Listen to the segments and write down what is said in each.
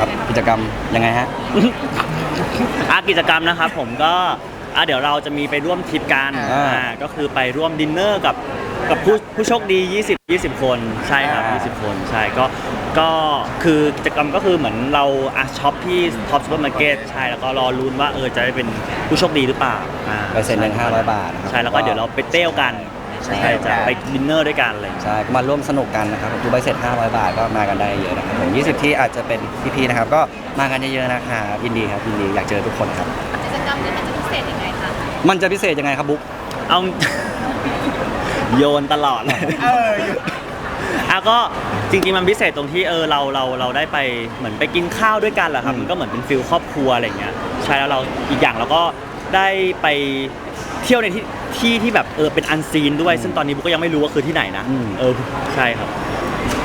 ครับกิจกรรมยังไงฮะ อากิจกรรมนะครับผมก็อะเดี๋ยวเราจะมีไปร่วมทริปกันอ่า อ่าก็คือไปร่วมดินเนอร์กับกับผู้ผู้โชคดี 20 20 คนใช่ครับอ่า20 คนใช่ก็ก็คือกิจกรรมก็คือเหมือนเราอะช็อปที่ท็อปซูเปอร์มาร์เก็ตใช่แล้วก็รอลุ้นว่าเออจะได้เป็นผู้โชคดีหรือเปล่าอ่าไปเซ็นเงิน500บาทนะครับ ใช่แล้วก็เดี๋ยวเราไปเต้วกัน ใช่ใช่จะไปดินเนอร์ด้วยกันอะไรอย่างเลยใช่ก็มาร่วมสนุกกันนะครับดูใบเสร็จ 500 บาทก็มากันได้เยอะนะครับผม20 ที่อาจจะเป็นพี่ๆนะครับ ก็มากันเยอะๆนะครับยินดีครับยินดีอยากเจอทุกคนครับ กิจกรรมนี้มันจะพิเศษยังไงคะมันจะพิเศษยังไงครับบุ๊กเอา โยนตลอดเลยเอออะก็จริงๆมันพิเศษตรงที่เออเราเราเราได้ไปเหมือนไปกินข้าวด้วยกันแหละครับอืมมันก็เหมือนเป็นฟิลครอบครัวอะไรอย่างเงี้ยใช่แล้วเราอีกอย่างเราก็ได้ไปเที่ยวในที่ ที่ที่แบบเออเป็นอันซีนด้วย ซึ่งตอนนี้บุ๊กก็ยังไม่รู้ว่าคือที่ไหนนะเออใช่ครับ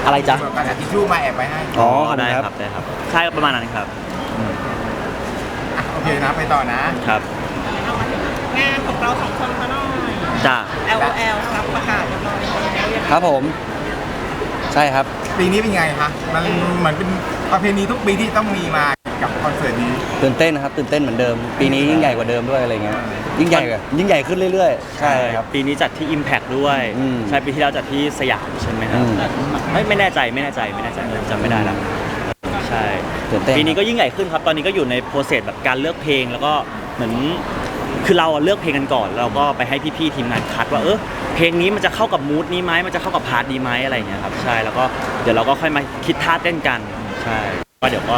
อะไรจ๊ะส่วนการทิชชู่มาแอบไปให้อ๋อขอบคุณได้ครับครับได้ครับใช่ประมาณนั้นครับอะโอเคนะไปต่อนะครับงานของเราสองคนก็หน่อย จ้า LOL ครับประกาศเรียบร้อยแล้วยังไงครับผม ใช่ครับ ปีนี้เป็นไงคะมันเหมือนเป็นประเพณีทุกปีที่ต้องมีมา กับคอนเสิร์ตนี้ตื่นเต้นนะครับตื่นเต้นเหมือนเดิม ปีนี้ยิ่งใหญ่กว่าเดิมด้วยอะไรเงี้ยยิ่งใหญ่กว่ายิ่งใหญ่ขึ้นเรื่อยๆ ใช่ครับปีนี้จัดที่ Impact ด้วยอืมใช่ปีที่แล้วจัดที่สยามใช่ไหมครับอืม ไม่ไม่แน่ใจไม่แน่ใจไม่แน่ใจเออจำไม่ได้แล้วใช่ ตื่นเต้น ปีนี้ก็ยิ่งใหญ่ขึ้นครับ ตอนนี้ก็อยู่ในโปรเซสแบบการเลือกเพลง แล้วก็เหมือนคือเราอะเลือกเพลงกันก่อนแล้วเราก็ไปให้พี่ๆทีมงานคัดว่าเออเพลงนี้มันจะเข้ากับมูดนี้ไหมมันจะเข้ากับพาร์ทนี้ไหมอะไรอย่างเงี้ยครับใช่แล้วก็เดี๋ยวเราก็ค่อยมาคิดท่าเต้นกันใช่ก็เดี๋ยวก็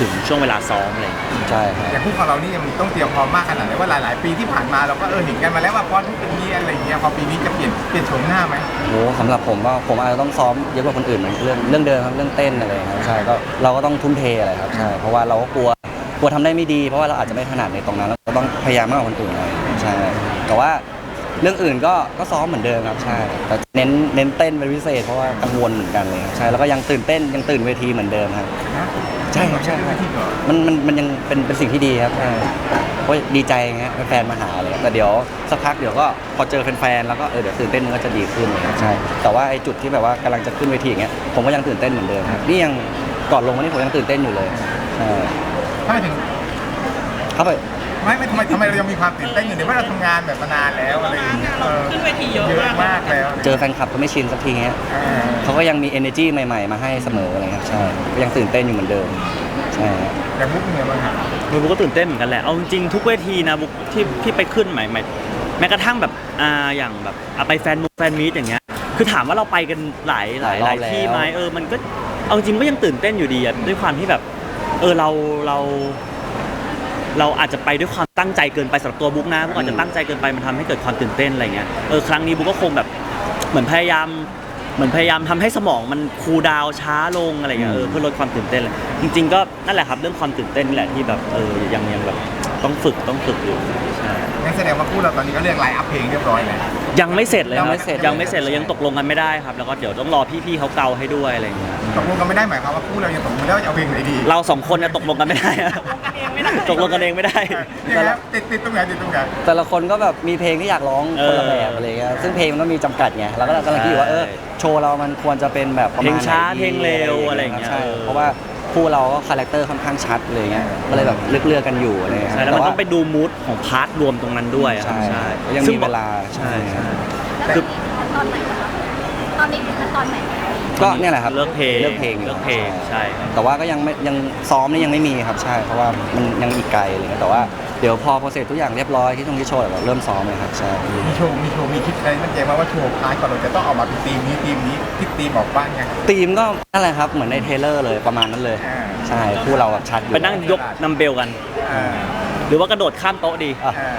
ถึงช่วงเวลาซ้อมอะไรอย่างเงี้ยใช่ครับ อย่างคู่ของเรานี่ยังต้องเตรียมพร้อมมากขนาดไหนว่าหลาย ๆ ปีที่ผ่านมาเราก็เออเห็นกันมาแล้วว่าพอทุกเป็นนี้อะไรอย่างเงี้ยพอปีนี้จะเปลี่ยนเปลี่ยนโฉมหน้าไหมโอ้สำหรับผมว่าผมอาจจะต้องซ้อมเยอะกว่าคนอื่นเหมือนเรื่องเรื่องเดิมครับเรื่องเต้นอะไรครับใช่ก็เราก็ต้องทุ่มเทอะไรครับใช่เพราะว่าเราก็กลัวกลัวทำได้ไม่ดี เพราะว่าเราอาจจะไม่ถนัดในตรงนั้นเราก็ต้องพยายามมากกว่าคนอื่นเลยใช่แต่ว่าเรื่องอื่นก็ก็ซ้อมเหมือนเดิมครับใช่แต่เน้นเน้นเต้นเป็นพิเศษเพราะว่ากังวลเหมือนกันเลยครับใช่แล้วก็ยังตื่นเต้นยังตื่นเวทีเหมือนเดิมครับนะ ใช่ครับใช่ครับที่เหรอมันมันมันยังเป็นเป็นสิ่งที่ดีครับใช่เพราะดีใจไงฮะแฟนๆมาหาเลยแต่เดี๋ยวสักพักเดี๋ยวก็พอเจอแฟนๆแล้วก็เออเดี๋ยวตื่นเต้นมันก็จะดีขึ้นเลยครับใช่ แต่ว่าไอ้จุดที่แบบว่ากำลังจะขึ้นเวทีอย่างเงี้ยผมก็ยังตื่นเต้นเหมือนเดิมครับนี่ยังก่อนลงวันนี้ผมยังตื่นเต้นอยู่เลยใช่ทำไมถึงเข้าไป ไม่ไม่ทำไมทำไมเรายังมีความตื่นเต้นอยู่เนี่ยเพราะเราทำงานแบบมานานแล้วอะไรอย่างเงี้ยเออขึ้นเวทีเยอะเยอะมากแล้วเจอแฟนคลับก็ไม่ชินสักทีเงี้ยเออเขาก็ยังมี energy ใหม่ๆ มาให้เสมออะไรครับใช่ก็ยังตื่นเต้นอยู่เหมือนเดิมใช่ครับอย่างมุกเป็นไงบ้างครับบุ๊กก็ตื่นเต้นเหมือนกันแหละ เอาจริงๆทุกเวทีนะบุ๊กที่ที่ไปขึ้นใหม่ใหม่แม้กระทั่งแบบอ่าอย่างแบบอะไปแฟนมุกแฟนมีตอย่างเงี้ย คือถามว่าเราไปกันหลายหลายหลายที่ไหมเออมันก็เอาจริงก็ยังตื่นเต้นอยู่ดีอะด้วยความที่แบบเออเราเรา เราอาจจะไปด้วยความตั้งใจเกินไปสำหรับตัวบุ๊กนะบุ๊กอาจจะตั้งใจเกินไปมันทำให้เกิดความตื่นเต้นอะไรเงี้ยเออครั้งนี้บุ๊กก็คงแบบเหมือนพยายามเหมือนพยายามทำให้สมองมันคูลดาวน์ช้าลงอะไรเงี้ยเออเพื่อลดความตื่นเต้นเลยจริง ๆ ก็นั่นแหละครับเรื่องความตื่นเต้นนี่แหละที่แบบเออยังยังแบบต้องฝึกต้องฝึกอยู่ใช่งั้นแสดงว่าคู่เราตอนนี้ก็เรียกไลน์อัพเพลงเรียบร้อยแล้ว ยังไม่เสร็จเลยครับยังไม่เสร็จ ยังไม่เสร็จเลยยังตกลงกันไม่ได้ครับ แล้วก็เดี๋ยวต้องรอพี่ๆเขาเกาให้ด้วยอะไรเงี้ยตกลงกันไม่ได้หมายความว่าคู่เรายังตกลงไม่ได้ว่าจะเอาเพลงไหนดีเราสองคนเนี่ยตกลงกันไม่ได้อะตกลงกันเองไม่ได้ ยังไงครับติดติดตรงไหนติดตรงไหนแต่ละคนก็แบบมีเพลงที่อยากร้องคนละเออแบบอะไรเงี้ยซึ่งเพลงมันก็มีจำกัดไงเราก็กำลังคิดอยู่ว่าเออใช่โชว์เรามันควรจะเป็นแบบประมาณเพลงช้าไหนดีเพลงเร็วอะไรอย่างเงี้ยใช่เออ เพราะว่า คู่เราก็คาแรคเตอร์ค่อนข้างชัดเลยเงี้ยก็เลยแบบเลือกเลือกๆกันอยู่อะไรเงี้ยใช่แล้วมันต้องไปดูมูดของพาร์ทรวมตรงนั้นด้วยอะครับใช่ใช่ยังมีซึ่เวลาใช่ใช่แล้วนี่ตอนไหนคะตอนนี้คือขั้นตอนไหนคะก็เนี่ยแหละครับเลือกเพลงเลือกเพลงเลือกเพลงใช่ครับแต่ว่าก็ยังไม่ยังซ้อมนี่ยังไม่มีครับใช่ เพราะว่ามันยังอีกไกลอะไรเงี้ยแต่ว่า เดี๋ยวพอโปรเซสทุกอย่างเรียบร้อยที่ตรงที่โชว์เดี๋ยวเราเริ่มซ้อมเลยครับใช่มีโชว์มีโชว์มีคิดอะไรมั่นใจไหมว่าโชว์พาร์ทก่อนเราจะต้องออกมาเป็นทีมนี้ทีมนี้ที่ทีมออกบ้างไงธีมก็นั่นแหละครับเหมือนในเทรลเลอร์เลยประมาณนั้นเลย อ่าใช่คู่เราแบบชัดอยู่ไปนั่งยกนัมเบลกัน อ่าหรือว่ากระโดดข้ามโต๊ะดี อะอ่า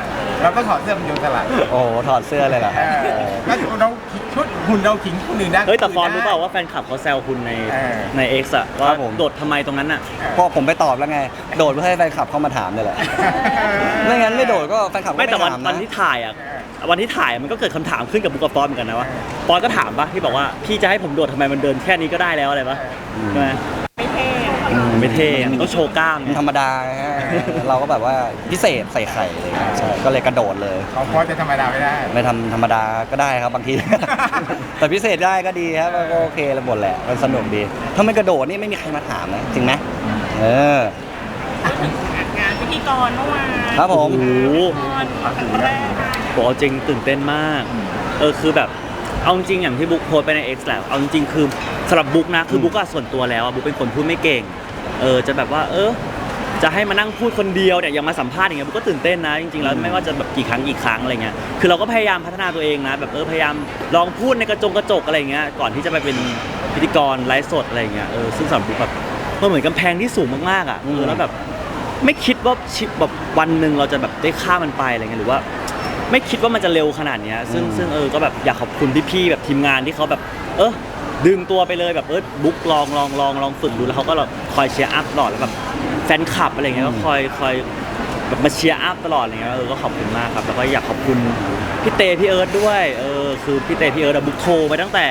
เราต้องถอดเสื้อเป็นโยนสลัดโอ้โหถอดเสื้อเลยเหรอครับ อ่าแล้วเราชุด หุ่นเราขิงคนอื่นได้ เฮ้ยแต่ฟอนรู้เปล่าว่าแฟนคลับเขาแซวคุณในเออ ใน X อะว่าครับผม โดดทำไมตรงนั้นอะพอผมไปตอบแล้วไง โดดเพื่อให้แฟนคลับเข้ามาถามเนี่ยแหละไม่งั้นไม่โดดก็แฟนคลับก็ไม่ไม่แต่วันถามวันนะที่ถ่ายอะวันที่ถ่ายมันก็เกิดคำถามขึ้นกับบุกกับฟอนเหมือนกันนะว่าฟอนก็ถามปะที่บอกว่าพี่จะให้ผมโดดทำไมมันเดินแค่นี้ก็ได้แล้วอะไรปะใช่ไหมอืม ไม่เท่อะมันต้องโชว์กล้ามมันไงธรรมดาฮะ เราก็แบบว่าพิเศษใส่ไข่อะไรอย่างเลยใช่ก็เลยกระโดดเลย เขาพอจะธรรมดาไม่ได้ ไม่ทำธรรมดาก็ได้ครับบางที แต่พิเศษได้ก็ดีครับมันก็โอเคเลยหมดแหละมันสนุกดี ถ้าไม่กระโดดนี่ไม่มีใครมาถามนะจริงไหมเออ งานพิธีกรเมื่อวานครับผม โอ้โห พิธีกรครั้งแรกบอกเอาจริงตื่นเต้นมาก เออคือแบบเอาจริงอย่างที่บุ๊กโพสต์ไปใน X แหละเอาจริงๆคือสำหรับบุ๊กนะคือบุ๊กอะส่วนตัวแล้วอะบุ๊กเป็นคนพูดไม่เก่ง เออจะแบบว่าเออจะให้มานั่งพูดคนเดียวเนี่ยอย่างมาสัมภาษณ์อย่างเงี้ยบุ๊กก็ตื่นเต้นนะจริงๆแล้วไม่ว่าจะแบบกี่ครั้งกี่ครั้งอะไรเงี้ยคือเราก็พยายามพัฒนาตัวเองนะแบบเออพยายามลองพูดในกระจงกระจกอะไรเงี้ยก่อนที่จะไปเป็นพิธีกรไลฟ์สดอะไรเงี้ยเออซึ่งสำหรับบุ๊กแบบมันเหมือนกำแพงที่สูงมากๆอะเออแล้วแบบไม่คิดว่าชิปแบบวันหนึ่งเราจะแบบได้ข้ามมันไปอะไรเงี้ยหรือว่า ไม่คิดว่ามันจะเร็วขนาดเนี้ยซึ่งอืมซึ่งเออก็แบบอยากขอบคุณพี่ๆแบบทีมงานที่เขาแบบ เออ ดึงตัวไปเลยแบบเออบุ๊กลองลองลองลองฝึกดูแล้วเขาก็แบบคอยเชียร์อัพตลอดแล้วแบบแฟนคลับอะไรเงี้ยก็คอยคอยแบบมาเชียร์อัพตลอดอะไรเงี้ยเออก็ขอบคุณมากครับแล้วก็อยากขอบคุณพี่เตพี่เอิร์ธด้วยเออคือพี่เตพี่เอิร์ธอะบุ๊กโทรไปตั้งแต่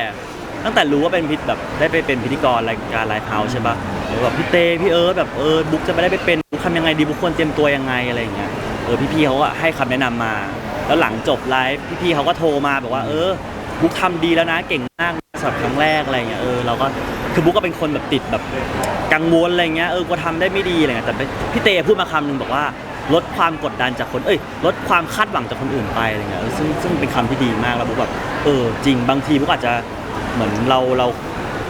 ตั้งแต่รู้ว่าเป็นพิธีแบบได้ไปเป็นพิธีกรรายการไลฟ์เฮาส์ใช่ปะเออแบบพี่เตพี่เอิร์ธแบบเออบุ๊กจะไม่ได้ไปเป็นบุ๊กทำยังไงดีบุ๊กควรเตรียมตัวยังไงอะไรอย่างเงี้ยเออพี่ๆเขาก็ให้คำแนะนำมา แล้วหลังจบไลฟ์พี่ๆเขาก็โทรมาบอกว่าเออ บุ๊กทำดีแล้วนะเก่งมากสำหรับครั้งแรกอะไรเงี้ยเออเราก็คือบุ๊กก็เป็นคนแบบติดแบบกังวลอะไรเงี้ยเออกูทำได้ไม่ดีอะไรเงี้ยแต่พี่เตพูดมาคำหนึงบอกว่าลดความกดดันจากคนเอ้ยลดความคาดหวังจากคนอื่นไปอะไรเงี้ยเออซึ่งซึ่งเป็นคำที่ดีมากแล้วบุ๊กแบบเออจริงบางทีบุ๊กอาจจะเหมือนเราเรา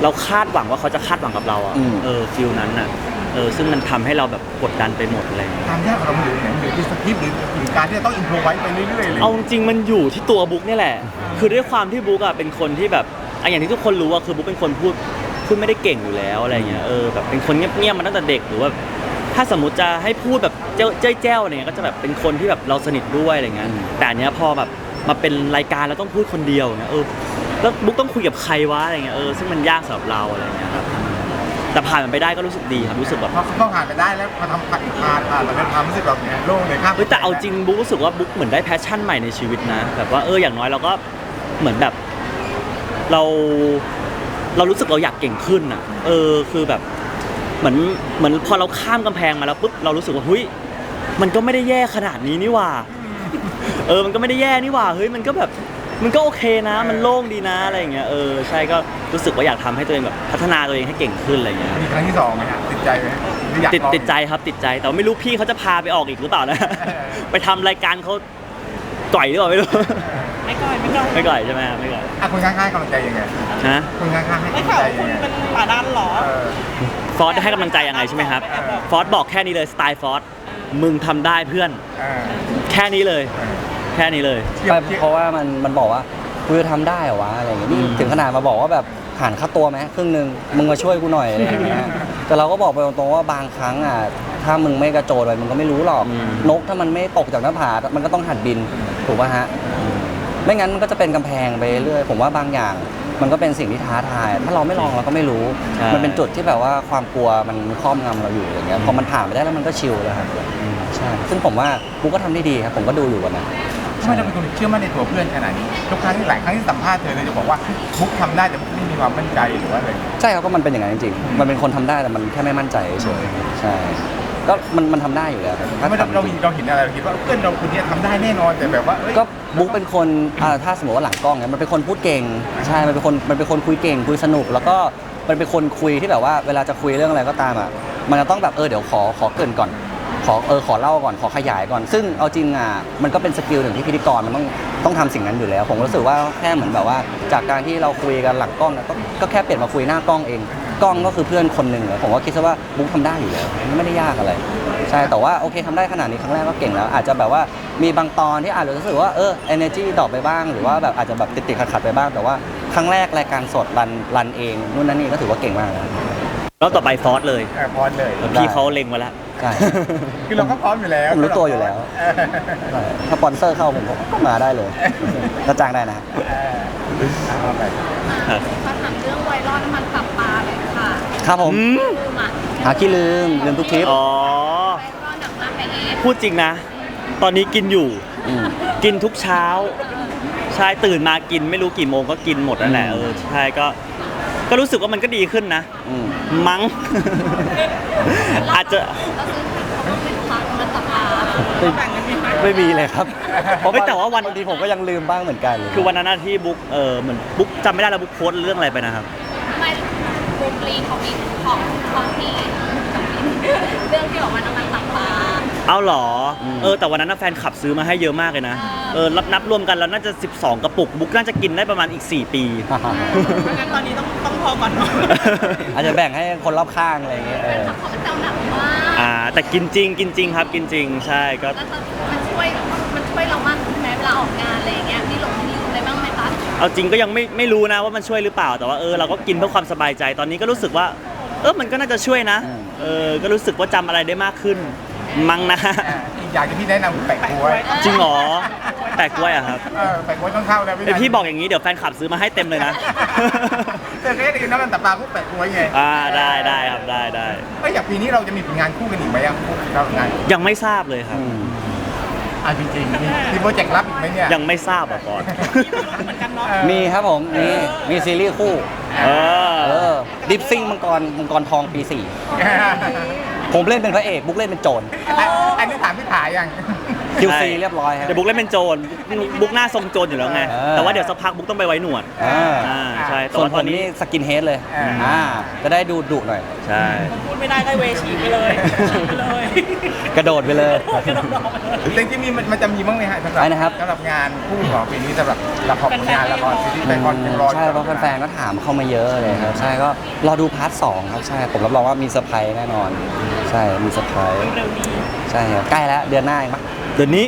เราคาดหวังว่าเขาจะคาดหวังกับเราอะอืมเออฟิลนั้นอะ เออซึ่งมันทำให้เราแบบกดดันไปหมดอะไรเงี้ยความยากของเราอยู่ไหนอยู่ที่สคริปต์หรือหรือการที่จะต้องอินโทรไว้ไปเรื่อยๆเลย เอาจริงๆมันอยู่ที่ตัวบุ๊กเนี่ยแหละ คือด้วยความที่บุ๊กอะเป็นคนที่แบบอะอย่างที่ทุกคนรู้อะคือบุ๊กเป็นคนพูดพูดไม่ได้เก่งอยู่แล้วอะไรเงี้ยเออแบบเป็นคนเงียบๆมาตั้งแต่เด็กหรือว่า ถ้าสมมติจะให้พูดแบบเจ้าเจ้ยแจ้วอะไรเงี้ยก็จะแบบเป็นคนที่แบบเราสนิทด้วยอะไรเงี้ยอืมแต่อันเนี้ยพอแบบมาเป็นรายการแล้วต้องพูดคนเดียวเงี้ยเออแล้วบุ๊กต้องคุยกับใครวะอะไรเงี้ยเออซึ่งมันยากสำหรับเราอะไรเงี้ยครับ แต่ผ่านมันไปได้ก็รู้สึกดีครับรู้สึกแบบพอพอผ่านไปได้แล้วพอทำผ่านผ่านผ่านเราเป็นความรู้สึกแบบเนี้ยโล่งเลยครับเฮ้ยแต่เอาจริงบุ๊กรู้สึกว่าบุ๊กเหมือนได้แพชชั่นใหม่ในชีวิตนะแบบว่าเอออย่างน้อยเราก็เหมือนแบบ เราเรารู้สึกเราอยากเก่งขึ้นอะ เออคือแบบเหมือนเหมือนพอเราข้ามกำแพงมาแล้วปุ๊บเรารู้สึกว่าเฮ้ยมันก็ไม่ได้แย่ขนาดนี้นี่หว่า เออมันก็ไม่ได้แย่นี่หว่าเฮ้ยมันก็แบบ มันก็โอเคนะ มันโล่งดีนะอะไรอย่างเงี้ยเออใช่ก็รู้สึกว่าอยากทำให้ตัวเองแบบพัฒนาตัวเองให้เก่งขึ้นอะไรอย่างเงี้ย มีครั้งที่สองไหมฮะติดใจไหมหรืออยากติดลอง ติดใจครับติดใจแต่ว่าไม่รู้พี่เขาจะพาไปออกอีกหรือเปล่านะ ไปทำรายการเขาก่อยหรือเปล่าไม่รู้ ไม่ก่อนไม่ก่อนไม่ก่อยใช่ไหมไม่ก่อยอะคนข้างๆกำลังใจยังไงนะคนข้างๆให้ไม่กำลังข่าวใจคุยังณไงเป็นป่าดันเหรอ เออ ฟอสจะให้กำลังใจยังไงใช่ไหมครับเออ ฟอสบอกแค่นี้เลยสไตล์ฟอสมึงทำได้เพื่อน เออแค่นี้เลย เออแค่นี้เลยเทียบไม่เทียบเพราะว่ามันมันบอกว่ากูจะทำได้เหรอวะอะไรอย่างเงี้ยนี่อืมถึงขนาดมาบอกว่าแบบหารค่าตัวไหมครึ่งหนึ่งมึงมาช่วยกูหน่อยอะไรอย่างเงี้ยแต่เราก็บอกไปตรงๆว่าบางครั้งอะถ้ามึงไม่กระโจนไปมึงก็ไม่รู้หรอก อืม นกถ้ามันไม่ตกจากหน้าผา มันก็ต้องหัดบินถูกป่ะฮะ ไม่งั้นมันก็จะเป็นกำแพงไปเรื่อยผมว่าบางอย่างมันก็เป็นสิ่งที่ท้าทาย ถ้าเราไม่ลองเราก็ไม่รู้ ใช่ มันเป็นจุดที่แบบว่าความกลัวมันครอบงำเราอยู่อย่างเงี้ยพอมันผ่านไปได้แล้วมันก็ชิลแล้วครับอืมใช่ซึ่งผมว่ากูก็ทำได้ดีครับผมก็ดูอยู่วันนั้น ทำไมเราเป็นคนเชื่อมั่นในตัวเพื่อนขนาดนี้ทุกครั้งที่หลายครั้งที่สัมภาษณ์เธอเลยจะบอกว่าบุ๊กทำได้แต่บุ๊กไม่มีความมั่นใจหรือว่าอะไรใช่ครับก็มันเป็นอย่างนั้นจริงๆมันเป็นคนทำได้แต่มันแค่ไม่มั่นใจเฉยๆใช่ก็มันมันทำได้อยู่แล้วครับทำไมเราเราเราเห็นอะไรเราคิดว่าเพื่อนเราคนนี้ทำได้แน่นอนแต่แบบว่าเอ้ย ก็บุ๊กเป็นคนอ่าถ้าสมมติว่าหลังกล้องเนี่ยมันเป็นคนพูดเก่ง ใช่ มันเป็นคน มันเป็นคนคุยเก่ง คุยสนุก แล้วก็มันเป็นคนคุยที่แบบว่า เวลาจะคุยเรื่องอะไรก็ตามอะ มันจะต้องแบบ เออ เดี๋ยวขอ ขอเกรินก่อน ขอเออขอเล่าก่อนขอขยายก่อน ซึ่งเอาจริงอะมันก็เป็นสกิลหนึ่งที่พิธีกรมันต้องต้องทำสิ่งนั้นอยู่แล้ว ผมรู้สึกว่าแค่เหมือนแบบว่า จากการที่เราคุยกันหลังกล้องนะก็ก็แค่เปลี่ยนมาคุยหน้ากล้องเอง กล้องก็คือเพื่อนคนหนึ่งเลยผมก็คิดซะว่าบุ๊กทำได้อยู่แล้วมันไม่ได้ยากอะไร ใช่แต่ว่าโอเคทำได้ขนาดนี้ครั้งแรกก็เก่งแล้ว อาจจะแบบว่ามีบางตอนที่อาจจะรู้สึกว่าเออ energy ดรอปไปบ้าง หรือว่าแบบอาจจะแบบติดติดขัดขัดๆไปบ้าง แต่ว่าครั้งแรกรายการสดรันรันเองนู่นนั่นนี่ก็ถือว่าเก่งมากแล้วแล้วต่อไปฟอสเลยเออพร้อมเลยแล้วพี่เขาเล็งไว้แล้ว ใช่ คือเราก็พร้อมอยู่แล้วผมรู้ตัวอยู่แล้ว เออถ้าสปอนเซอร์เข้าผมก็มาได้เลยก็จ้างได้นะ เออเอาไปครับเขาถามเรื่องไวรัลน้ำมันตับปลาเลยค่ะครับผม อืมลืมอะหาขี้ลืมลืมทุกทริป อ๋อ ไวรัลหนักมากไปเองพูดจริงนะ ตอนนี้กินอยู่ อืม กินทุกเช้า ใช่ตื่นมากินไม่รู้กี่โมงก็กินหมดนั่นแหละ อืเอมอใช่ก็ ก็รู้สึกว่ามันก็ดีขึ้นนะ อืมมั้ง อาจจะ เราซื้อเขาเป็นพักมันตับปลาแบ่งกันดีไหมไม่มีเลยครับเพราะเฮ้ยแต่ว่าวัน บางทีผมก็ยังลืมบ้างเหมือนกันคือวันนั้นนะที่บุ๊กเออเหมือนบุ๊กจำไม่ได้แล้วบุ๊กโพสต์เรื่องอะไรไปนะครับไม่บุกรีของอีกของของที่เรื่องที่บอกว่าน้ำมันตับปลา เอาเหรออืมเออแต่วันนั้นนะแฟนขับซื้อมาให้เยอะมากเลยนะอ่าเออรับนับรวมกันแล้วน่าจะ 12 กระปุกบุ๊กน่าจะกินได้ประมาณอีก 4 ปี เพราะงั้นตอนนี้ต้องต้องพอก่อนเนาะอาจจะแบ่งให้คนรอบข้างอะไรอย่างเงี้ยเออ เขาเป็นเจ้าหนักมากอ่า แต่กินจริงกินจริงครับกินจริงใช่ก็ แล้วมันช่วยมันช่วยเรามากใช่ไหมเวลาออกงานอะไรอย่างเงี้ยมีหลงมีลืมอะไรบ้างไหมคะเอาจริงก็ยังไม่ไม่รู้นะว่ามันช่วยหรือเปล่าแต่ว่าเออเราก็กินเพื่อความสบายใจตอนนี้ก็รู้สึกว่า เออมันก็น่าจะช่วยนะ อืม เออก็รู้สึกว่าจำอะไรได้มากขึ้น มั้งนะอ่าอีกอย่างที่พี่แนะนำคือแปะกล้วยจริงเหรอแปลกกล้วยอะครับเออแปะกล้วยต้องเข้าแล้วพี่เดี๋ยวพี่บอกอย่างนี้เดี๋ยวแฟนคลับซื้อมาให้เต็มเลยนะเออแค่ได้กินน้ำมันตับปลาพวกแปะกล้วยไงอ่าได้ได้ครับได้ได้เอ้ยอย่างปีนี้เราจะมีผลงานคู่กันอีกไหมอะเรางานยังไม่ทราบเลยครับอืมอะจริงๆมีมีโปรเจกต์รับอีกไหมเนี่ยยังไม่ทราบอะก่อนเหมือนกันเนาะเออมีครับผมมีมีซีรีส์คู่ เออเออดิฟซิ่งมังกรมังกรทองปีสี่ ผมเล่นเป็นพระเอกบุ๊กเล่นเป็นโจร อันนี้ถามพี่ถ่ายยัง คิวใช่ซีเรียบร้อยครับ เดี๋ยวบุ๊กเล่นเป็นโจรบุ๊กบุ๊กหน้าทรงโจรอยู่แล้วไง เออแต่ว่าเดี๋ยวสักพักบุ๊กต้องไปไว้หนวดอ่าอ่าใช่แต่ส่วนว่าผตอมนนี้นี่สกินเฮดเลยอ่า อ่าจะได้ดูดุหน่อย ใช่พูดไม่ได้ก็เวฉีกไปเลยฉีกไปเลยกระโดดไปเลย กระโดดออกไปเลยจริงๆมีมันมันจะมีบ้างไหมฮะสำหรัอะไรนะครับ สำหรับงานคู่ของปีนี้สำหรับละครผลงานละครซีรีส์ละครเป็นรอใช่เพราะแฟนๆก็ถามเข้ามาเยอะเลยครับ ใช่ก็รอดูพาร์ทสองครับ ใช่ ผมรับรองว่ามีเซอร์ไพรส์แน่นอน ใช่ มีเซอร์ไพรส์ เร็วนี้ ใช่ครับ ใกล้แล้วเดือนหน้าเองปะเดือนนี้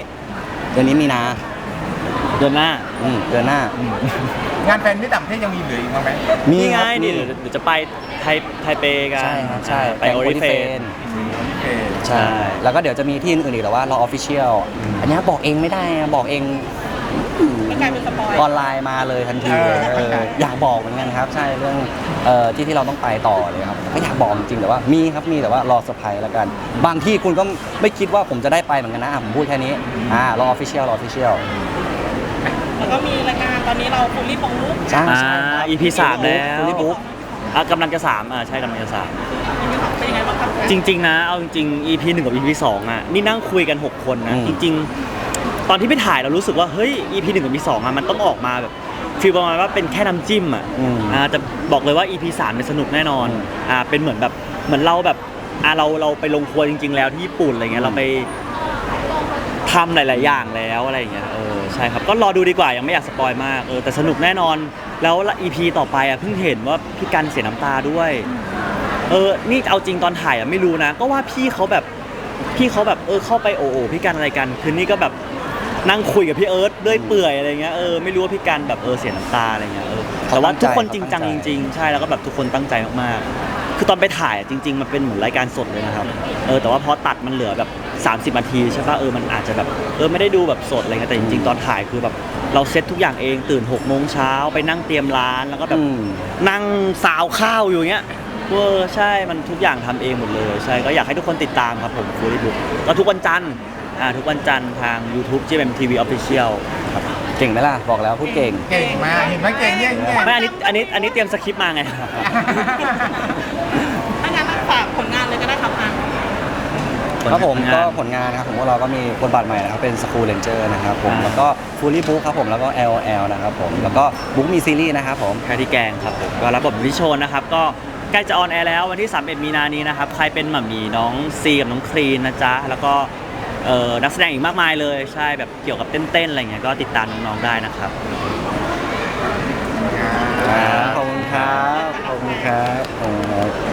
เดือนนี้มีนาเดือนหน้า อืมเดือนหน้า งานแฟนที่ต่างประเทศยังมีเหลืออีกบ้างไหมมีนี่ไงครับนี่มีเดี๋ยวเดี๋ยวจะไปไทยไทเปกันใช่ครับใช่ไปโอริเฟนโอเคใช่ แล้วก็เดี๋ยวจะมีที่อื่นๆอีกแต่ว่า รอออฟฟิเชียล อันนี้บอกเองไม่ได้นะบอกเอง ก็กลายเป็นสปอยออนไลน์มาเลยทันทีเลยเอออยากบอกเหมือนกันครับ ใช่เรื่องเอ่อที่ที่เราต้องไปต่อเลยครับก็อยากบอกจริงๆแต่ว่ามีครับมีแต่ว่ารอเซอร์ไพรส์แล้วกัน บางที่คุณก็ไม่คิดว่าผมจะได้ไปเหมือนกันนะอะผมพูดแค่นี้อ่ารอออฟฟิเชียลรอออฟฟิเชียลแล้วก็มีรายการตอนนี้เราฟูลลี่ปองลุกใช่อ่าใช่ครับ EP สามแล้วฟูลี่บุ๊ก อะกำลังจะสามอ่าใช่กำลังจะสามเป็นยังไงบ้างครับจริง ๆ นะ เอาจริงๆ EP หนึ่งกับ EP สองอะนี่นั่งคุยกัน 6 คนนะ อืมจริง ๆ ตอนที่ไปถ่ายเรารู้สึกว่าเฮ้ย EP หนึ่งกับ EP สองอะมันต้องออกมาแบบฟีลประมาณว่าเป็นแค่น้ำจิ้มอะอืม อ่าจะบอกเลยว่า EP สามเนี่ยสนุกแน่นอนอืมอ่าเป็นเหมือนแบบเหมือนเราแบบอ่าเราเราไปลงครัวจริง ๆ แล้วที่ญี่ปุ่นอะไรเงี้ยเราไปทำหลาย ๆ อย่างแล้วอะไรอย่างเงี้ยเออใช่ครับก็รอดูดีกว่ายังไม่อยากสปอยมากเออแต่สนุกแน่นอนแล้ว EP ต่อไปอะเพิ่งเห็นว่าพี่กันเสียน้ำตาด้วย เออ นี่เอาจริงตอนถ่ายอะไม่รู้นะ ก็ว่าพี่เขาแบบ พี่เขาแบบเออเข้าไปโอโอพี่กันอะไรกัน คือนี่ก็แบบ นั่งคุยกับพี่เอิร์ธเด้วยเปื่อยอะไรเงี้ยเออไม่รู้ว่าพี่กันแบบเออเสียน้ำตาอะไรเงี้ยเออแต่ว่าทุกคนจริงจังจริงๆใช่แล้วก็แบบทุกคนตั้งใจมากๆ คือตอนไปถ่ายอะจริง ๆ มันเป็นเหมือนรายการสดเลยนะครับเออแต่ว่าพอตัดมันเหลือแบบ 30นาทีใช่ป่ะเออมันอาจจะแบบเออไม่ได้ดูแบบสดอะไรเงี้ยแต่จริงๆตอนถ่ายคือแบบเราเซตทุกอย่างเองตื่น6กโมงเช้าไปนั่งเตรียมร้านแล้วก็แบบอืมนั่งซาวข้าวอยู่อย่างเงี้ยเออใช่มันทุกอย่างทำเองหมดเลย ใช่ก็อยากให้ทุกคนติดตามครับผมฟูลี่บุ๊กก็ทุกวันจันทร์ อ่าทุกวันจันทร์ทาง YouTube GMMTV Official ครับเก่งไหมล่ะ บอกแล้วพูดเก่ง เก่งมากเห็นไหมเก่งเนี่ยเนี่ยไม่อันนี้อันนี้อันนี้เตรียมสคริปต์มาไง ถ้างั้นฝากผลงานเลยก็ได้ครับอะครับผมผลงานก็ผลงานนะครับผมพวกเราก็มีบทบาทใหม่นะครับเป็นสกู l เลนเจอร์นะครับผมอ่า แล้วก็ฟูลี่บุ๊กครับผมแล้วก็ LL นะครับผมแล้วก็บุ๊กมีซีรีส์นะครับผมแค่ที่แกงครับผมก็รับบทเป็นวิโชนนะครับ ก็ใกล้จะออนแอร์แล้ววันที่ 31 มีนานี้นะครับ ใครเป็นหม่ามีน้องซีกับน้องครีนนะจ๊ะ แล้วก็ เอ่อนักแสดงอีกมากมายเลยใช่แบบเกี่ยวกับเต้นๆอะไรเงี้ยก็ติดตามน้องๆได้นะครับ ขอบคุณครับ ขอบคุณครับขอบคุณครับ